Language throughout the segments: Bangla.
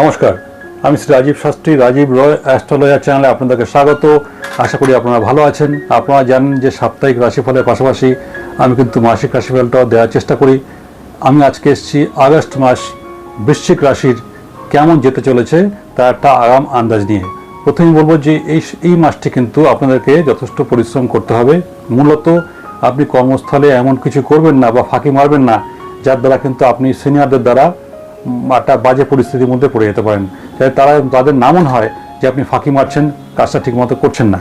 নমস্কার, আমি শ্রী রাজীব শাস্ত্রী, রাজীব রয় অ্যাস্ট্রোলজার চ্যানেলে আপনাদেরকে স্বাগত। আশা করি আপনারা ভালো আছেন। আপনারা জানেন যে সাপ্তাহিক রাশিফলের পাশাপাশি আমি কিন্তু মাসিক রাশিফলটাও দেওয়ার চেষ্টা করি। আমি আজকে এসেছি আগস্ট মাস, বৃশ্চিক রাশির কেমন যেতে চলেছে তার একটা আগাম আন্দাজ নিয়ে। প্রথমে বলব যে এই এই মাসটি কিন্তু আপনাদেরকে যথেষ্ট পরিশ্রম করতে হবে। মূলত আপনি কর্মস্থলে এমন কিছু করবেন না বা ফাঁকি মারবেন না, যার দ্বারা কিন্তু আপনি সিনিয়রদের দ্বারা একটা বাজে পরিস্থিতির মধ্যে পড়ে যেতে পারেন। তারা তাদের নামন হয় যে আপনি ফাঁকি মারছেন, কাজটা ঠিকমতো করছেন না।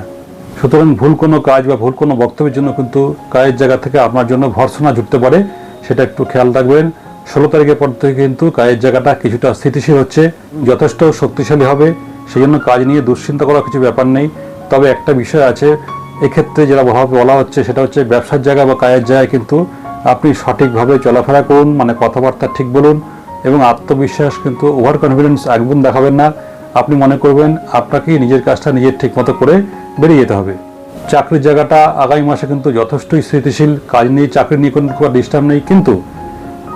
সুতরাং ভুল কোনো কাজ বা ভুল কোনো বক্তব্যের জন্য কিন্তু কাজের জায়গা থেকে আপনার জন্য ভর্সনা জুটতে পারে, সেটা একটু খেয়াল রাখবেন। ষোলো তারিখের পর থেকে কিন্তু কাজের জায়গাটা কিছুটা স্থিতিশীল হচ্ছে, যথেষ্ট শক্তিশালী হবে সেই জন্য কাজ নিয়ে দুশ্চিন্তা করার কিছু ব্যাপার নেই। তবে একটা বিষয় আছে, এক্ষেত্রে যেটা বলা হচ্ছে, সেটা হচ্ছে ব্যবসার জায়গা বা কাজের জায়গায় কিন্তু আপনি সঠিকভাবে চলাফেরা করুন মানে কথাবার্তা ঠিক বলুন এবং আত্মবিশ্বাস কিন্তু ওভার কনফিডেন্স একদম দেখাবেন না। আপনি মনে করবেন আপনাকে নিজের কাজটা নিজের ঠিক মতো করে বেরিয়ে যেতে হবে। চাকরির জায়গাটা আগামী মাসে কিন্তু যথেষ্টই স্থিতিশীল। কাজ নিয়ে চাকরি নিয়ে কোনো ডিস্টার্ব নেই, কিন্তু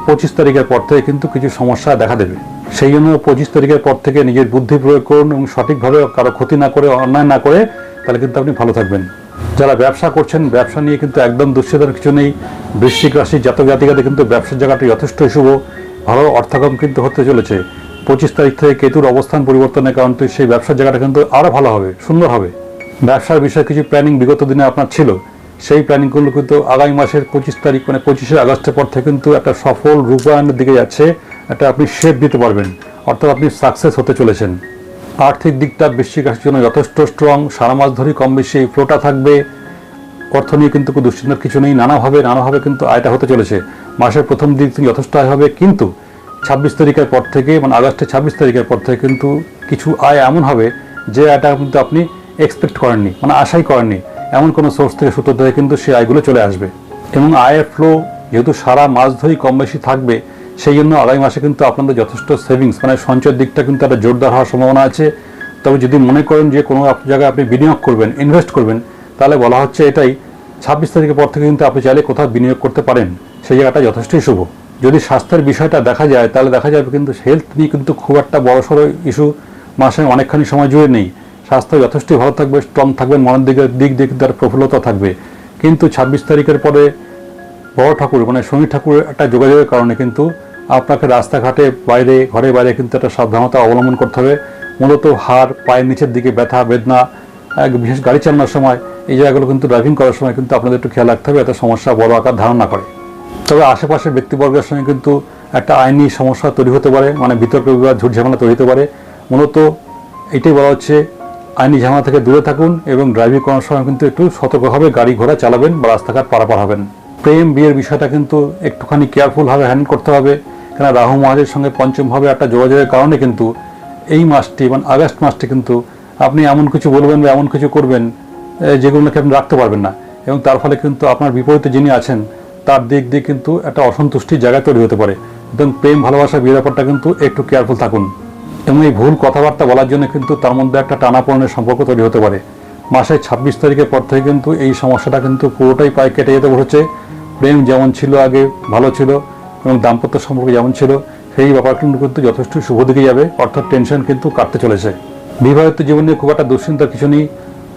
পঁচিশ তারিখের পর থেকে কিন্তু কিছু সমস্যা দেখা দেবে। সেই জন্য পঁচিশ তারিখের পর থেকে নিজের বুদ্ধি প্রয়োগ করুন এবং সঠিকভাবে কারও ক্ষতি না করে, অন্যায় না করে তাহলে কিন্তু আপনি ভালো থাকবেন। যারা ব্যবসা করছেন, ব্যবসা নিয়ে কিন্তু একদম দুশ্চিন্তার কিছু নেই। বৃশ্চিক রাশি জাতক জাতিকাতে কিন্তু ব্যবসার জায়গাটা যথেষ্ট শুভ। ভালো অর্থাগম কিন্তু হতে চলেছে। পঁচিশ তারিখ থেকে কেতুর অবস্থান পরিবর্তনের কারণে সেই ব্যবসার জায়গাটা কিন্তু আরও ভালো হবে, সুন্দর হবে। ব্যবসার বিষয়ে কিছু প্ল্যানিং বিগত দিনে আপনার ছিল। সেই প্ল্যানিংগুলো কিন্তু আগামী মাসের পঁচিশ তারিখ মানে পঁচিশে আগস্টের পর থেকে কিন্তু একটা সফল রূপায়ণের দিকে যাচ্ছে, একটা আপনি শেপ দিতে পারবেন। অর্থাৎ আপনি সাকসেস হতে চলেছেন। আর্থিক দিকটা বৃশ্চিক রাশির জন্য যথেষ্ট স্ট্রং সারা মাস ধরেই কম বেশি ফ্লোটা থাকবে। অর্থ নিয়ে কিন্তু কোনো দুশ্চিন্তার কিছু নেই। নানাভাবে নানাভাবে কিন্তু আয়টা হতে চলেছে। মাসের প্রথম দিক থেকে যথেষ্ট আয় হবে, কিন্তু ছাব্বিশ তারিখের পর থেকে মানে আগস্টের ছাব্বিশ তারিখের পর থেকে কিন্তু কিছু আয় এমন হবে যে আয়টা কিন্তু আপনি এক্সপেক্ট করেননি মানে আশাই করেননি। এমন কোনো সোর্স থেকে সূত্র ধরে কিন্তু সেই আয়গুলো চলে আসবে। এবং আয়ের ফ্লো যেহেতু সারা মাস ধরেই কম বেশি থাকবে, সেই জন্য আগামী মাসে কিন্তু আপনাদের যথেষ্ট সেভিংস মানে সঞ্চয়ের দিকটা কিন্তু একটা জোরদার হওয়ার সম্ভাবনা আছে। তবে যদি মনে করেন যে কোনো জায়গায় আপনি বিনিয়োগ করবেন ইনভেস্ট করবেন, তাহলে বলা হচ্ছে এটাই, ছাব্বিশ তারিখের পর থেকে কিন্তু আপনি চাইলে কোথাও বিনিয়োগ করতে পারেন। সেই জায়গাটা যথেষ্টই শুভ। যদি স্বাস্থ্যের বিষয়টা দেখা যায়, তাহলে দেখা যাবে কিন্তু হেলথ নিয়ে কিন্তু খুব একটা বড়সড় ইস্যু মাসে অনেকখানি সময় জুড়ে নেই। স্বাস্থ্য যথেষ্টই ভালো থাকবে স্ট্রং থাকবেন মনের দিকে, দিক দিক তার প্রফুল্লতা থাকবে। কিন্তু ছাব্বিশ তারিখের পরে বড় ঠাকুর মানে শনি ঠাকুরের একটা যোগাযোগের কারণে কিন্তু আপনাকে রাস্তাঘাটে, বাইরে, ঘরে, বাইরে কিন্তু একটা সাবধানতা অবলম্বন করতে হবে। মূলত হাড়, পায়ের নিচের দিকে ব্যথা, বেদনা, এক বিশেষ গাড়ি চালানোর সময় এই জায়গাগুলো কিন্তু ড্রাইভিং করার সময় কিন্তু আপনাদের একটু খেয়াল রাখতে হবে এত সমস্যা বড় আকার ধারণ করে। তবে আশেপাশের ব্যক্তিবর্গের সঙ্গে কিন্তু একটা আইনি সমস্যা তৈরি হতে পারে মানে বিতর্ক বিবাদ, ঝুট ঝামেলা তৈরি হতে পারে। মূলত এটাই বলা হচ্ছে, আইনি ঝামেলা থেকে দূরে থাকুন এবং ড্রাইভিং করার সময় কিন্তু একটু সতর্কভাবে গাড়ি ঘোড়া চালাবেন বা রাস্তাঘাট পারাপার হবেন। প্রেম, বিয়ের বিষয়টা কিন্তু একটুখানি কেয়ারফুলভাবে হ্যান্ডেল করতে হবে কেন রাহু মহাজের সঙ্গে পঞ্চমভাবে একটা যোগাযোগের কারণে কিন্তু এই মাসটি মানে আগস্ট মাসটি কিন্তু আপনি এমন কিছু বলবেন বা এমন কিছু করবেন যেগুলোকে আপনি রাখতে পারবেন না। এবং তার ফলে কিন্তু আপনার বিপরীতে যিনি আছেন তার দিক দিয়ে কিন্তু একটা অসন্তুষ্টির জায়গা তৈরি হতে পারে। এবং প্রেম, ভালোবাসা, বিয়ের ব্যাপারটা কিন্তু একটু কেয়ারফুল থাকুন। এবং এই ভুল কথাবার্তা বলার জন্য কিন্তু তার মধ্যে একটা টানাপোড়েনের সম্পর্ক তৈরি হতে পারে। মাসের ছাব্বিশ তারিখের পর থেকে কিন্তু এই সমস্যাটা কিন্তু পুরোটাই পায়ে কেটে যেতে বসেছে প্রেম যেমন ছিল আগে ভালো ছিল এবং দাম্পত্য সম্পর্ক যেমন ছিল, সেই ব্যাপার কিন্তু কিন্তু যথেষ্ট শুভ দিকে যাবে। অর্থাৎ টেনশন কিন্তু কাটতে চলেছে। বিবাহিত জীবনে খুব একটা দুশ্চিন্তার কিছু নেই।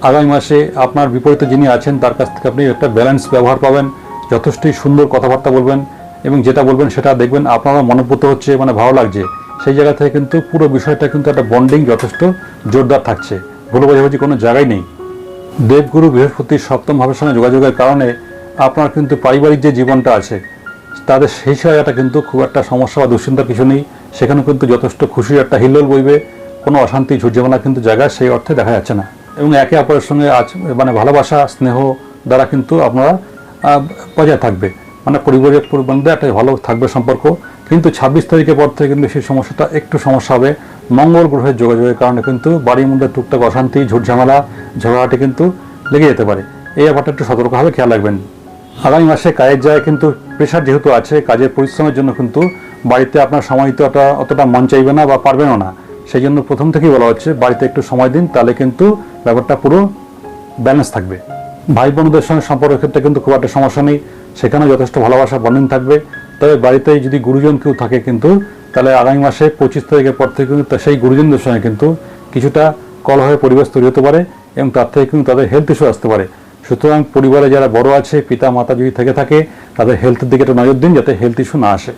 আগামী মাসে আপনার বিপরীতে যিনি আছেন, তার কাছ থেকে আপনি একটা ব্যালেন্স ব্যবহার পাবেন। যথেষ্টই সুন্দর কথাবার্তা বলবেন এবং যেটা বলবেন সেটা দেখবেন আপনারও মনোভূত হচ্ছে মানে ভালো লাগছে। সেই জায়গা থেকে কিন্তু পুরো বিষয়টা কিন্তু একটা বন্ডিং যথেষ্ট জোরদার থাকছে। ভুলো বোঝাবুঝি কোনো জায়গায় নেই। দেবগুরু বৃহস্পতির সপ্তম ভাবের সঙ্গে যোগাযোগের কারণে আপনার কিন্তু পারিবারিক যে জীবনটা আছে, তাদের সেই জায়গাটা কিন্তু খুব একটা সমস্যা বা দুশ্চিন্তার কিছু নেই। সেখানে কিন্তু যথেষ্ট খুশির একটা হিল্লোল বইবে, কোনো অশান্তি ঝুটঝামেলা কিন্তু জায়গায় সেই অর্থে দেখা যাচ্ছে না। এবং একে অপরের সঙ্গে আজ মানে ভালোবাসা, স্নেহ দ্বারা কিন্তু আপনারা বজায় থাকবে। মানে পরিবারের পরিবন্ধে একটা ভালো থাকবে সম্পর্ক। কিন্তু ছাব্বিশ তারিখের পর থেকে কিন্তু সেই সমস্যাটা একটু সমস্যা হবে। মঙ্গল গ্রহের যোগাযোগের কারণে কিন্তু বাড়ির মধ্যে টুকটাক অশান্তি, ঝুটঝামেলা ঝগড়াটি কিন্তু লেগে যেতে পারে। এই ব্যাপারটা একটু সতর্কভাবে খেয়াল রাখবেন। আগামী মাসে কাজের যায় কিন্তু প্রেশার যেহেতু আছে, কাজের পরিশ্রমের জন্য কিন্তু বাড়িতে আপনার সময় তো অতটা অতটা মন চাইবে না বা পারবেনও না। সেই জন্য প্রথম থেকেই বলা হচ্ছে, বাড়িতে একটু সময় দিন, তাহলে কিন্তু ব্যাপারটা পুরো ব্যালেন্স থাকবে। ভাই বোনদের সঙ্গে সম্পর্কের ক্ষেত্রে কিন্তু খুব একটা সমস্যা নেই। সেখানেও যথেষ্ট ভালোবাসা বন্ডিং থাকবে। তবে বাড়িতে যদি গুরুজন কেউ থাকে কিন্তু, তাহলে আগামী মাসে পঁচিশ তারিখের পর থেকে কিন্তু সেই গুরুজনদের সঙ্গে কিন্তু কিছুটা কলহের পরিবেশ তৈরি হতে পারে এবং তার থেকে কিন্তু তাদের হেলথ ইস্যু আসতে পারে। সুতরাং পরিবারে যারা বড় আছে, পিতা, মাতা যদি থেকে থাকে, তাদের হেলথের দিকে একটা নজর দিন যাতে হেলথ ইস্যু না আসে।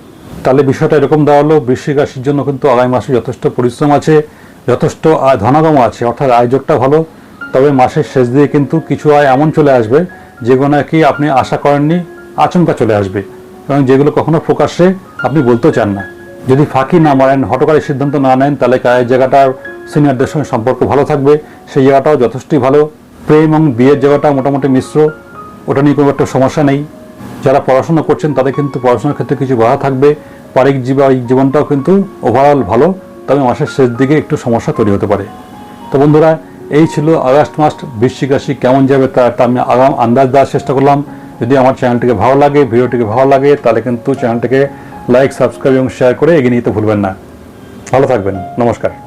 তাহলে বিষয়টা এরকম দাঁড়াল বৃশ্চিক রাশির জন্য কিন্তু আগামী মাসে যথেষ্ট পরিশ্রম আছে, যথেষ্ট ধনাগম আছে, অর্থাৎ আয়োজকটা ভালো। তবে মাসের শেষ দিয়ে কিন্তু কিছু আয় এমন চলে আসবে, যেগুলো নাকি আপনি আশা করেননি আচমকা চলে আসবে। এবং যেগুলো কখনো প্রকাশ্যে আপনি বলতেও চান না। যদি ফাঁকি না মারেন হটকারী সিদ্ধান্ত না নেন, তাহলে কাজের জায়গাটার সিনিয়রদের সঙ্গে সম্পর্ক ভালো থাকবে। সেই জায়গাটাও যথেষ্টই ভালো। প্রেম এবং বিয়ের জায়গাটা মোটামুটি মিশ্র। ওটা নিয়ে কোনো একটা সমস্যা নেই। যারা পড়াশোনা করছেন, তাদের কিন্তু পড়াশোনার ক্ষেত্রে কিছু বাধা থাকবে। পারিক জীবনটাও কিন্তু ওভারঅল ভালো। তবে মাসের শেষ দিকে একটু সমস্যা তৈরি হতে পারে। তো বন্ধুরা এই ছিল আগস্ট মাস, বৃশ্চিক রাশি কেমন যাবে তা একটা আমি আগাম আন্দাজ দেওয়ার চেষ্টা করলাম। যদি আমার চ্যানেলটিকে ভালো লাগে, ভিডিওটিকে ভালো লাগে, তাহলে কিন্তু চ্যানেলটিকে লাইক, সাবস্ক্রাইব এবং শেয়ার করে এগিয়ে নিতে ভুলবেন না। ভালো থাকবেন। নমস্কার।